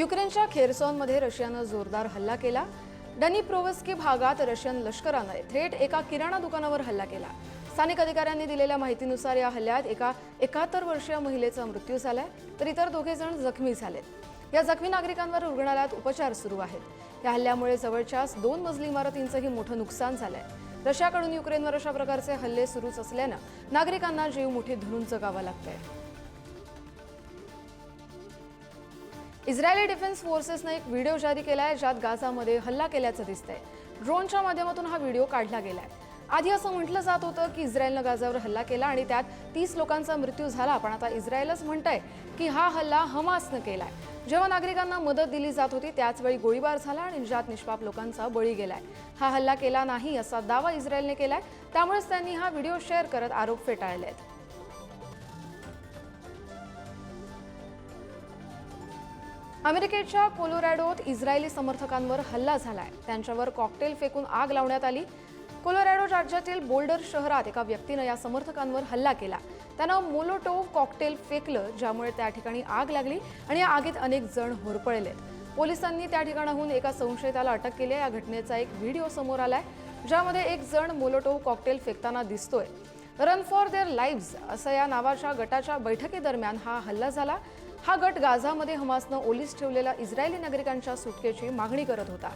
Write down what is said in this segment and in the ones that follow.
युक्रेनच्या खेरसॉनमध्ये रशियानं जोरदार हल्ला केला. डनी डनिप्रोवस्की भागात रशियन लष्करानं थेट एका किराणा दुकानावर हल्ला केला. स्थानिक अधिकाऱ्यांनी दिलेल्या माहितीनुसार या हल्ल्यात एका एकाहत्तर वर्षीय महिलेचा मृत्यू झालाय तर इतर दोघे जण जखमी झालेत. या जखमी नागरिकांवर रुग्णालयात उपचार सुरू आहेत. या हल्ल्यामुळे जवळच्याच दोन मजली इमारतींचंही मोठं नुकसान झालंय. रशियाकडून युक्रेनवर अशा प्रकारचे हल्ले सुरूच असल्यानं नागरिकांना जीव मुठीत धरून जगावं लागतंय. इस्रायली डिफेन्स फोर्सेसनं एक व्हिडिओ जारी केला आहे ज्यात गाझामध्ये हल्ला केल्याचं दिसतंय. ड्रोनच्या माध्यमातून हा व्हिडिओ काढला गेलाय. आधी असं म्हटलं जात होतं की इस्रायलनं गाझावर हल्ला केला आणि त्यात तीस लोकांचा मृत्यू झाला. पण आता इस्रायलच म्हणतंय की हा हल्ला हमासनं केलाय. जेव्हा नागरिकांना मदत दिली जात होती त्याचवेळी गोळीबार झाला आणि ज्यात निष्पाप लोकांचा बळी गेलाय. हा हल्ला केला नाही असा दावा इस्रायलने केलाय. त्यामुळेच त्यांनी हा व्हिडिओ शेअर करत आरोप फेटाळलेत. अमेरिकेच्या कोलोरॅडोत इस्रायली समर्थकांवर हल्ला झालाय. त्यांच्यावर कॉकटेल फेकून आग लावण्यात आली. कोलोरॅडो राज्यातील बोल्डर शहरात एका व्यक्तीनं या समर्थकांवर हल्ला केला. त्यानं मोलोटोव कॉकटेल फेकलं ज्यामुळे त्या ठिकाणी आग लागली आणि या आगीत अनेक जण होरपळलेत पोलिसांनी त्या ठिकाणाहून एका संशयिताला अटक केली. या घटनेचा एक व्हिडिओ समोर आलाय ज्यामध्ये एक जण मोलोटोव कॉकटेल फेकताना दिसतोय. रन फॉर देअर लाईव्ज असं या नावाच्या गटाच्या बैठकीदरम्यान हा हल्ला झाला. हा गट गाझामध्ये हमासनं ओलीस ठेवलेल्या इस्रायली नागरिकांच्या सुटकेची मागणी करत होता.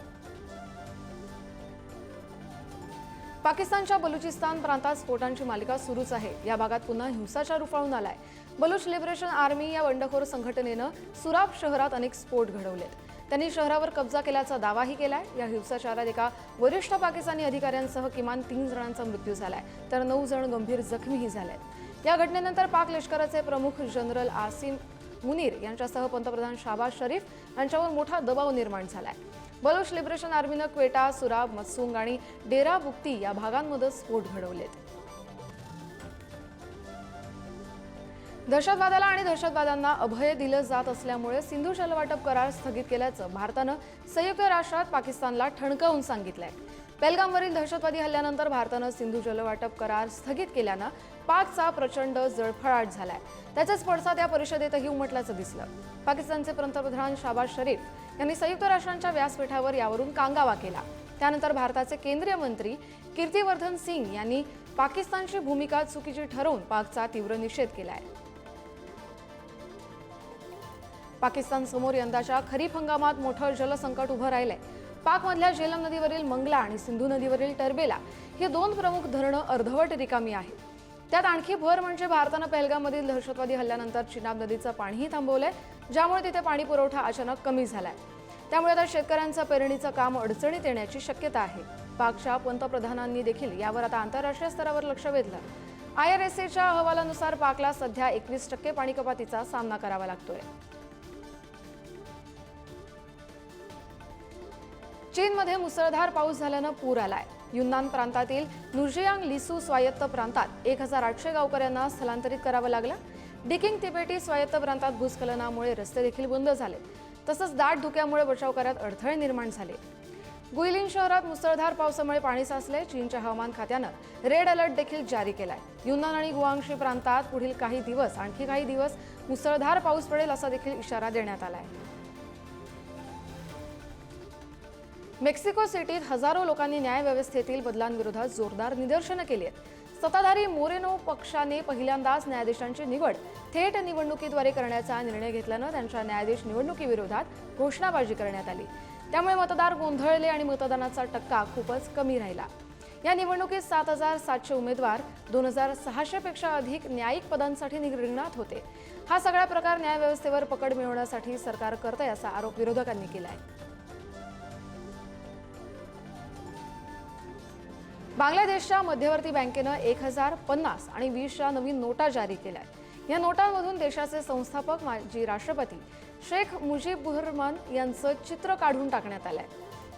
पाकिस्तानच्या बलुचिस्तान प्रांतात स्फोटांची मालिका सुरूच आहे. या भागात पुन्हा हिंसाचार उफाळून आलाय. बलुच लिबरेशन आर्मी या बंडखोर संघटनेनं सुराब शहरात अनेक स्फोट घडवलेत. त्यांनी शहरावर कब्जा केल्याचा दावाही केलाय. या हिंसाचारात एका वरिष्ठ पाकिस्तानी अधिकाऱ्यांसह किमान तीन जणांचा मृत्यू झालाय. तर नऊ जण गंभीर जखमीही झालेत. या घटनेनंतर पाक लष्कराचे प्रमुख जनरल आसिम मुनीर यांच्यासह पंतप्रधान शाबाज शरीफ यांच्यावर मोठा दबाव निर्माण झालाय. बलोच लिबरेशन आर्मीनं क्वेटा सुराब मत्सुंग आणि डेरा बुक्ती या भागांमध्ये स्फोट घडवलेत. दहशतवादाला आणि दहशतवाद्यांना अभय दिलं जात असल्यामुळे सिंधू जलवाटप करार स्थगित केल्याचं भारतानं संयुक्त राष्ट्रात पाकिस्तानला ठणकावून सांगितलंय. पेलगामवरील दहशतवादी हल्ल्यानंतर भारतानं सिंधू जलवाटप करार स्थगित केल्यानं पाकचा प्रचंड जळफळाट झालाय. त्याचाच पडसाद या परिषदेतही उमटल्याचं दिसलं. पाकिस्तानचे पंतप्रधान शाबाज शरीफ यांनी संयुक्त राष्ट्रांच्या व्यासपीठावर यावरून कांगावा केला. त्यानंतर भारताचे केंद्रीय मंत्री कीर्तिवर्धन सिंग यांनी पाकिस्तानची भूमिका चुकीची ठरवून पाकचा तीव्र निषेध केलाय. पाकिस्तान समोर यंदाच्या खरीप हंगामात मोठं जलसंकट उभं राहिलंय. पाकमधल्या झेलम नदीवरील मंगला आणि सिंधू नदीवरील टर्बेला ही दोन प्रमुख धरणं अर्धवट रिकामी आहेत. त्यात आणखी भर म्हणजे भारतानं पहलगाममधील दहशतवादी हल्ल्यानंतर चिनाब नदीचं पाणीही थांबवलंय. ज्यामुळे तिथे पाणी पुरवठा अचानक कमी झालाय. त्यामुळे आता शेतकऱ्यांचं पेरणीचं काम अडचणीत येण्याची शक्यता आहे. पाकच्या पंतप्रधानांनी देखील यावर आता आंतरराष्ट्रीय स्तरावर लक्ष वेधलं. आय आर एस एच्या अहवालानुसार पाकला सध्या एकवीस टक्के पाणी कपातीचा सामना करावा लागतोय. चीनमध्ये मुसळधार पाऊस झाल्यानं पूर आलाय. युन्नान प्रांतातील नुर्जियांग लिसू स्वायत्त प्रांतात एक हजार आठशे गावकऱ्यांना स्थलांतरित करावं लागलं. डिकिंग तिबेटी स्वायत्त प्रांतात भूस्खलनामुळे रस्ते देखील बंद झाले. तसंच दाट धुक्यामुळे बचाव कार्यात अडथळे निर्माण झाले. गुईलिन शहरात मुसळधार पावसामुळे पाणी साचले. चीनच्या हवामान खात्यानं रेड अलर्ट देखील जारी केलाय. युन्नान आणि गुआंगशी प्रांतात पुढील काही दिवस आणखी काही दिवस मुसळधार पाऊस पडेल असा देखील इशारा देण्यात आला आहे मेक्सिको सिटीत हजारो लोकांनी न्यायव्यवस्थेतील बदलांविरोधात जोरदार निदर्शनं केली आहेत. सत्ताधारी मोरेनो पक्षाने पहिल्यांदाच न्यायाधीशांची निवड थेट निवडणुकीद्वारे करण्याचा निर्णय घेतल्यानं त्यांच्या न्यायाधीश निवडणुकीविरोधात घोषणाबाजी करण्यात आली. त्यामुळे मतदार गोंधळले आणि मतदानाचा टक्का खूपच कमी राहिला. या निवडणुकीत सात हजार सातशे उमेदवार दोन हजार सहाशेपेक्षा अधिक न्यायिक पदांसाठी रिंगणात होते. हा सगळा प्रकार न्यायव्यवस्थेवर पकड मिळवण्यासाठी सरकार करतंय असा आरोप विरोधकांनी केला आहे बांगलादेशच्या मध्यवर्ती बँकेनं एक हजार पन्नास आणि वीसच्या नवीन नोटा जारी केल्या आहेत या नोटांमधून देशाचे संस्थापक माजी राष्ट्रपती शेख मुजीबुर रहमान यांचं चित्र काढून टाकण्यात आलंय.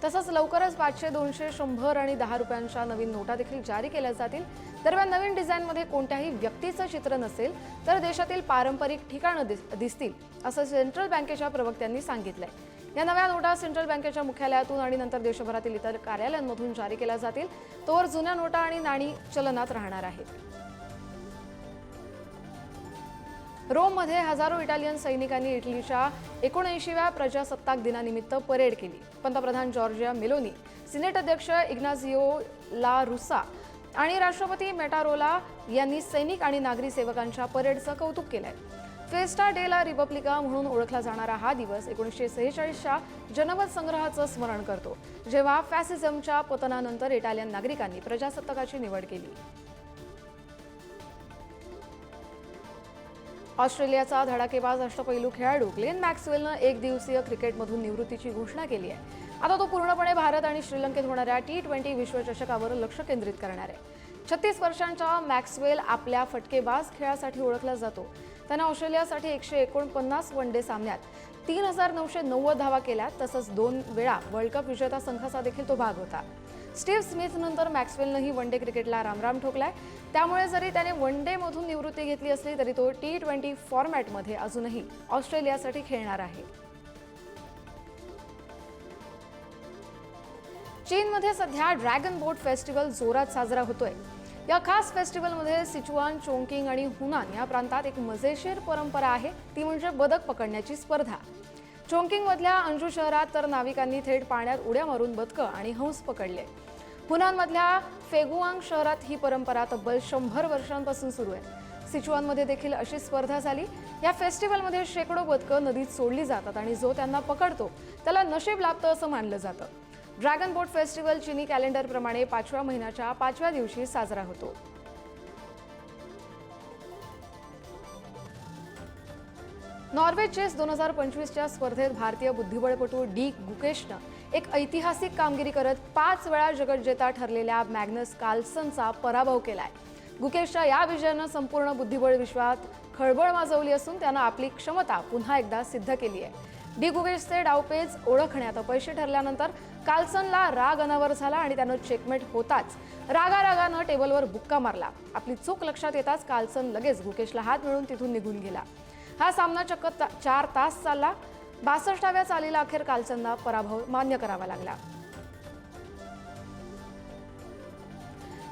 तसंच लवकरच पाचशे दोनशे शंभर आणि दहा रुपयांच्या नवीन नोटा देखील जारी केल्या जातील. दरम्यान नवीन डिझाईनमध्ये कोणत्याही व्यक्तीचं चित्र नसेल तर देशातील पारंपरिक ठिकाणं दिस- दिसतील असं सेंट्रल बँकेच्या प्रवक्त्यांनी सांगितलंय. या नव्या नोटा सेंट्रल बँकेच्या मुख्यालयातून आणि नंतर देशभरातील इतर कार्यालयांमधून जारी केल्या जातील तोवर जुन्या नोटा आणि नाणी चलनात राहणार आहेत. रोममध्ये हजारो इटालियन सैनिकांनी इटलीच्या एकोणऐंशीव्या प्रजासत्ताक दिनानिमित्त परेड केली. पंतप्रधान जॉर्जिया मेलोनी सिनेट अध्यक्ष इग्नाझिओ ला रुसा आणि राष्ट्रपती मेटारोला यांनी सैनिक आणि नागरी सेवकांच्या परेडचं कौतुक केलं आहे फेस्टा डे ला रिपब्लिका म्हणून ओळखला जाणारा हा दिवस एकोणीसशे सेहेचाळीसच्या जनमत संग्रहाचं स्मरण करतो जेव्हा फॅसिझमच्या पतनानंतर इटालियन नागरिकांनी प्रजासत्ताकाची निवड केली. ऑस्ट्रेलियाचा धडाकेबाज अष्टपैलू खेळाडू ग्लेन मॅक्सवेलनं एक दिवसीय क्रिकेटमधून निवृत्तीची घोषणा केली आहे. आता तो पूर्णपणे भारत आणि श्रीलंकेत होणाऱ्या टी ट्वेंटी विश्वचषकावर लक्ष केंद्रित करणार आहे. छत्तीस वर्षांचा मॅक्सवेल आपल्या फटकेबाज खेळासाठी ओळखला जातो. त्यानं ऑस्ट्रेलियासाठी एकशे एकोणपन्नास वन डे सामन्यात तीन हजार नऊशे नव्वद धावा केल्या तसंच दोन वेळा वर्ल्ड कप विजेता संघाचा देखील तो भाग होता. स्टीव्ह स्मिथनंतर मॅक्सवेलनंही वन डे क्रिकेटला रामराम ठोकलाय. त्यामुळे जरी त्याने वन डेमधून निवृत्ती घेतली असली तरी तो टी ट्वेंटी फॉर्मॅटमध्ये अजूनही ऑस्ट्रेलियासाठी खेळणार आहे. चीनमध्ये सध्या ड्रॅगन बोट फेस्टिवल जोरात साजरा होतोय. या खास फेस्टिवलमध्ये सिचुआन चोंकिंग आणि हुनान या प्रांतात एक मजेशीर परंपरा आहे. ती म्हणजे बदक पकडण्याची स्पर्धा. चोंकिंगमधल्या अंजू शहरात तर नाविकांनी थेट पाण्यात उड्या मारून बदकं आणि हंस पकडले. हुनानमधल्या फेगुआंग शहरात ही परंपरा तब्बल शंभर वर्षांपासून सुरू आहे. सिचुआनमध्ये देखील अशी स्पर्धा झाली. या फेस्टिवलमध्ये शेकडो बदकं नदीत सोडली जातात आणि जो त्यांना पकडतो त्याला नशीब लाभतं असं मानलं जातं. ड्रॅगन बोट फेस्टिवल चिनी कॅलेंडरप्रमाणे पाचव्या महिन्याच्या पाचव्या दिवशी साजरा होतो. नॉर्वे चेस दोन हजार पंचवीसच्या स्पर्धेत भारतीय बुद्धिबळपटू डी गुकेशनं एक ऐतिहासिक कामगिरी करत पाच वेळा जगज्जेता ठरलेल्या मॅग्नस कार्लसनचा पराभव केलाय. गुकेशच्या या विजयानं संपूर्ण बुद्धिबळ विश्वात खळबळ माजवली असून त्यानं आपली क्षमता पुन्हा एकदा सिद्ध केली आहे डी गुकेशचे डावपेच ओळखण्यात अपयशी ठरल्यानंतर कार्लसनला राग अनावर झाला आणि त्यानं चेकमेट होताच. रागा रागानं टेबलवर बुक्का मारला. आपली चूक लक्षात येताच कार्लसन लगेच गुकेशला हात मिळून तिथून निघून गेला. हा सामना चक्क ता- चार तास चालला. बासष्टाव्या चालीला अखेर कार्लसनला पराभव मान्य करावा लागला.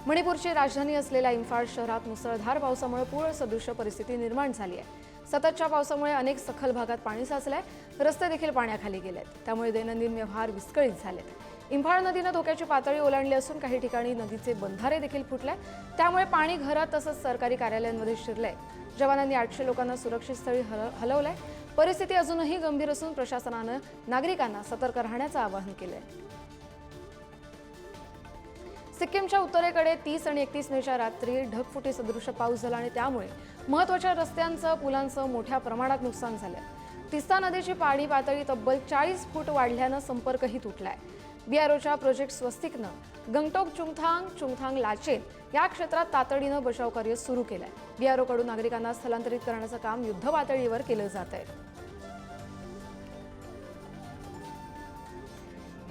मणिपूरची राजधानी असलेल्या इम्फाळ शहरात मुसळधार पावसामुळे पूर सदृश्य परिस्थिती निर्माण झाली आहे. सततच्या पावसामुळे अनेक सखल भागात पाणी साचलंय. रस्ते देखील पाण्याखाली गेलेत. त्यामुळे दैनंदिन व्यवहार विस्कळीत झालेत. इंफाळ नदीनं धोक्याची पातळी ओलांडली असून काही ठिकाणी नदीचे बंधारे देखील फुटले. त्यामुळे पाणी घरात तसंच सरकारी कार्यालयांमध्ये शिरलंय. जवानांनी आठशे लोकांना सुरक्षित स्थळी हल हलवलंय. परिस्थिती अजूनही गंभीर असून प्रशासनानं नागरिकांना सतर्क राहण्याचं आवाहन केलंय. सिक्कीमच्या उत्तरेकडे तीस आणि एकतीस मेच्या रात्री ढगफुटी सदृश पाऊस झाला आणि त्यामुळे महत्त्वाच्या रस्त्यांचं पुलांचं मोठ्या प्रमाणात नुकसान झालं तिस्ता नदीची पाणी पातळी तब्बल चाळीस फूट वाढल्यानं संपर्कही तुटलाय. बीआरओच्या प्रोजेक्ट स्वस्तिकनं गंगटोक चुंगथांग चुंगथांग लाचेन या क्षेत्रात तातडीनं बचावकार्य सुरू केलंय. बीआरओकडून नागरिकांना स्थलांतरित करण्याचं काम युद्ध पातळीवर केलं जात आहे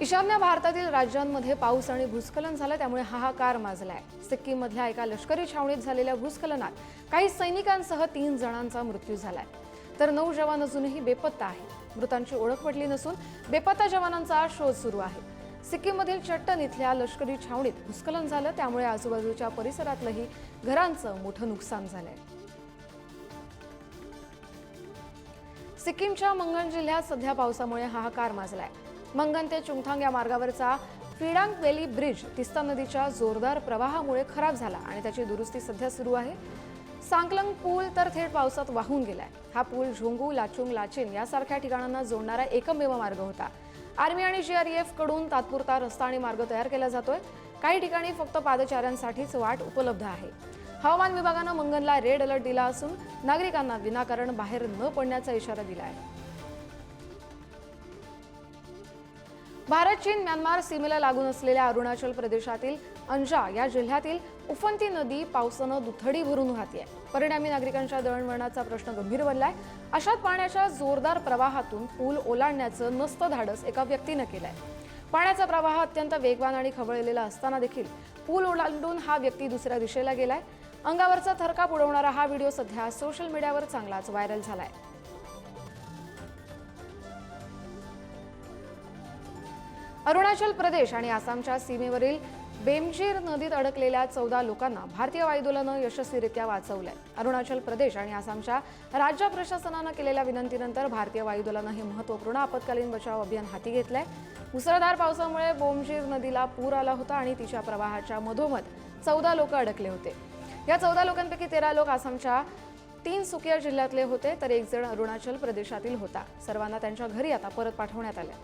ईशान्य भारतातील राज्यांमध्ये पाऊस आणि भूस्खलन झालं त्यामुळे हाहाकार माजलाय. सिक्कीममधल्या एका लष्करी छावणीत झालेल्या भूस्खलनात काही सैनिकांसह तीन जणांचा मृत्यू झालाय. तर नऊ जवान अजूनही बेपत्ता आहे मृतांची ओळख पडली नसून बेपत्ता जवानांचा शोध सुरू आहे. सिक्कीममधील चट्टन इथल्या लष्करी छावणीत भूस्खलन झालं त्यामुळे आजूबाजूच्या परिसरातलंही घरांचं मोठं नुकसान झालंय. सिक्कीमच्या मंगन जिल्ह्यात सध्या पावसामुळे हाहाकार माजलाय. मंगन ते चुंगथांग या मार्गावरचा फिडांग वेली ब्रिज तिस्ता नदीच्या जोरदार प्रवाहामुळे खराब झाला आणि त्याची दुरुस्ती सध्या सुरू आहे. सांकलंग पूल तर थेट पावसात वाहून गेलाय. हा पूल झोंगू लाचुंग लाचेन यासारख्या ठिकाणांना जोडणारा एकमेव मार्ग होता. आर्मी आणि जीआरईएफकडून तात्पुरता रस्ता आणि मार्ग तयार केला जातोय. काही ठिकाणी फक्त पादचाऱ्यांसाठीच वाट उपलब्ध आहे. हवामान विभागानं मंगनला रेड अलर्ट दिला असून नागरिकांना विनाकारण बाहेर न पडण्याचा इशारा दिला आहे भारत चीन म्यानमार सीमेला लागून असलेल्या अरुणाचल प्रदेशातील अंजा या जिल्ह्यातील उफंती नदी पावसानं दुथडी भरून वाहतीये. परिणामी नागरिकांच्या दळणवळणाचा प्रश्न गंभीर बनलाय. अशात पाण्याच्या जोरदार प्रवाहातून पूल ओलांडण्याचं नस्त धाडस एका व्यक्तीनं केलंय. पाण्याचा प्रवाह अत्यंत वेगवान आणि खवळलेला असताना देखील पूल ओलांडून हा व्यक्ती दुसऱ्या दिशेला गेलाय. अंगावरचा थरकाप उडवणारा हा व्हिडिओ सध्या सोशल मीडियावर चांगलाच व्हायरल झालाय. अरुणाचल प्रदेश आणि आसामच्या सीमेवरील बेमजीर नदीत अडकलेल्या चौदा लोकांना भारतीय वायुदलानं यशस्वीरित्या वाचवलंय. अरुणाचल प्रदेश आणि आसामच्या राज्य प्रशासनानं केलेल्या विनंतीनंतर भारतीय वायुदलानं हे महत्त्वपूर्ण आपत्कालीन बचाव अभियान हाती घेतलंय. मुसळधार पावसामुळे बोमजीर नदीला पूर आला होता आणि तिच्या प्रवाहाच्या मधोमध चौदा लोक अडकले होते. या चौदा लोकांपैकी तेरा लोक आसामच्या तीन सुकिया जिल्ह्यातले होते तर एक जण अरुणाचल प्रदेशातील होता. सर्वांना त्यांच्या घरी आता परत पाठवण्यात आल्या.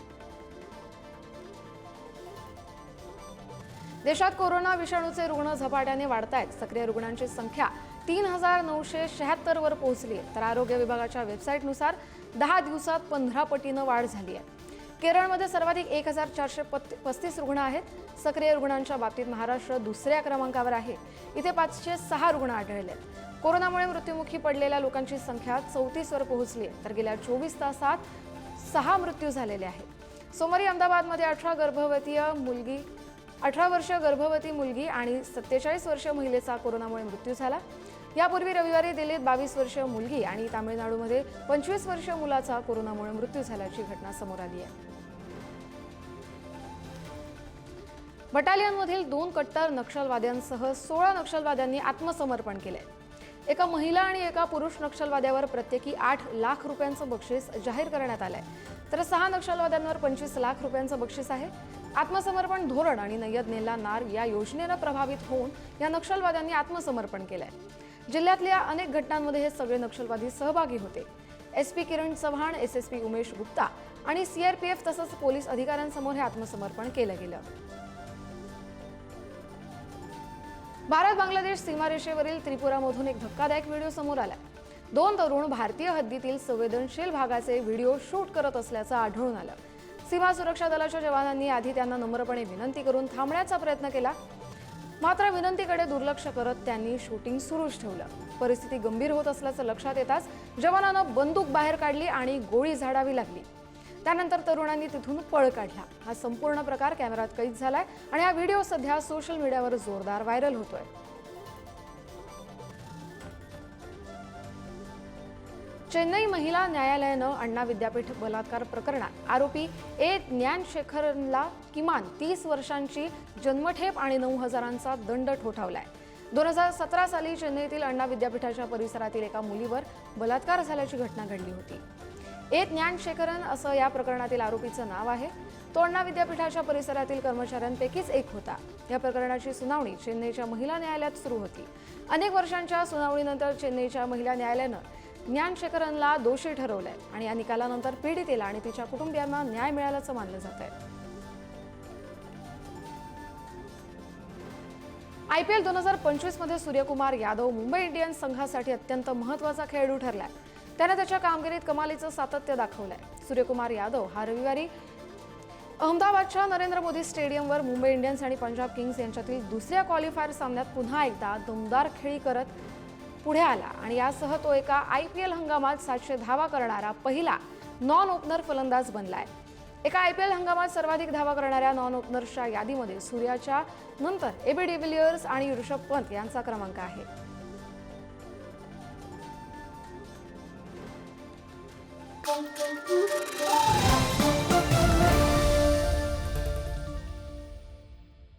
देशात कोरोना विषाणूचे रुग्ण झपाट्याने वाढत आहेत सक्रिय रुग्णांची संख्या तीन हजार नऊशे शहात्तर वर पोहोचली आहे. तर आरोग्य विभागाच्या वेबसाईटनुसार दहा दिवसात पंधरा पटीनं वाढ झाली आहे. केरळमध्ये सर्वाधिक एक हजार चारशे पस्तीस रुग्ण आहेत. सक्रिय रुग्णांच्या बाबतीत महाराष्ट्र दुसऱ्या क्रमांकावर आहे. इथे पाचशे सहा रुग्ण आढळले आहेत. कोरोनामुळे मृत्युमुखी पडलेल्या लोकांची संख्या चौतीसवर पोहोचली आहे. तर गेल्या चोवीस तासात सहा मृत्यू झालेले आहेत. सोमवारी अहमदाबादमध्ये अठरा गर्भवतीय मुलगी अठरा वर्ष गर्भवती मुलगी आणि सत्तेचाळीस वर्ष महिलेचा कोरोनामुळे मृत्यू झाला. यापूर्वी रविवारी दिल्लीत बावीस वर्ष मुलगी आणि तामिळनाडूमध्ये पंचवीस वर्ष मुलाचा कोरोनामुळे मृत्यू झाल्याची घटना समोर आली आहे. बटालियनमधील दोन कट्टर नक्षलवाद्यांसह सोळा नक्षलवाद्यांनी आत्मसमर्पण केले एका महिला आणि एका पुरुष नक्षलवाद्यावर प्रत्येकी आठ लाख रुपयांचं बक्षीस जाहीर करण्यात आलंय. तर सहा नक्षलवाद्यांवर पंचवीस लाख रुपयांचं बक्षीस आहे. आत्मसमर्पण धोरण आणि नय्यद नेला नार या योजनेनं प्रभावित होऊन या नक्षलवाद्यांनी आत्मसमर्पण केलंय. जिल्ह्यातल्या अनेक घटनांमध्ये हे सगळे नक्षलवादी सहभागी होते. S P Kiran Chavan S S P Umesh Gupta आणि सीआरपीएफ तसंच पोलीस अधिकाऱ्यांसमोर हे आत्मसमर्पण केलं गेलं. भारत बांगलादेश सीमारेषेवरील त्रिपुरामधून एक धक्कादायक व्हिडिओ समोर आला दोन तरुण भारतीय हद्दीतील संवेदनशील भागाचे व्हिडिओ शूट करत असल्याचं आढळून आलं. सीमा सुरक्षा दलाच्या जवानांनी आधी त्यांना नम्रपणे विनंती करून थांबण्याचा प्रयत्न केला. मात्र विनंतीकडे दुर्लक्ष करत त्यांनी शूटिंग सुरूच ठेवलं. परिस्थिती गंभीर होत असल्याचं लक्षात येताच जवानानं बंदूक बाहेर काढली आणि गोळी झाडावी लागली. त्यानंतर तरुणांनी तिथून पळ काढला. हा संपूर्ण प्रकार कॅमेऱ्यात कैद झालाय आणि हा व्हिडिओ सध्या सोशल मीडियावर जोरदार व्हायरल होतोय. चेन्नई महिला न्यायालयानं अण्णा विद्यापीठ बलात्कार प्रकरणात आरोपी ए. ज्ञानशेखरनला किमान तीस वर्षांची जन्मठेप आणि नऊ हजारांचा दंड ठोठावलाय. दोन हजार सतरा साली चेन्नईतील अण्णा विद्यापीठाच्या परिसरातील एका मुलीवर बलात्कार झाल्याची घटना घडली होती. ए. ज्ञानशेखरन असं या प्रकरणातील आरोपीचं नाव आहे. तो अण्णा विद्यापीठाच्या परिसरातील कर्मचाऱ्यांपैकीच एक होता. या प्रकरणाची सुनावणी चेन्नईच्या महिला न्यायालयात सुरू होती. अनेक वर्षांच्या सुनावणीनंतर चेन्नईच्या महिला न्यायालयानं ज्ञानशेखरनला दोषी ठरवलंय आणि या निकालानंतर पीडितेला आणि तिच्या कुटुंबियांना न्याय मिळाल्याचं मानलं जात आहे. आय पी एल दोन हजार पंचवीसमध्ये सूर्यकुमार यादव मुंबई इंडियन्स संघासाठी अत्यंत महत्त्वाचा खेळाडू ठरलाय. त्याने त्याच्या कामगिरीत कमालीचं सातत्य दाखवलंय. सूर्यकुमार यादव हा रविवारी अहमदाबादच्या नरेंद्र मोदी स्टेडियमवर मुंबई इंडियन्स आणि पंजाब किंग्स यांच्यातील दुसऱ्या क्वालिफायर सामन्यात पुन्हा एकदा दमदार खेळी करत पुढे आला आणि यासह तो एका आय पी एल हंगामात सातशे धावा करणारा पहिला नॉन ओपनर फलंदाज बनलाय एका आय पी एल हंगामात सर्वाधिक धावा करणाऱ्या नॉन ओपनर्सच्या यादीमध्ये सूर्याच्या नंतर एबी डिव्हिलियर्स आणि ऋषभ पंत यांचा क्रमांक आहे Thank you.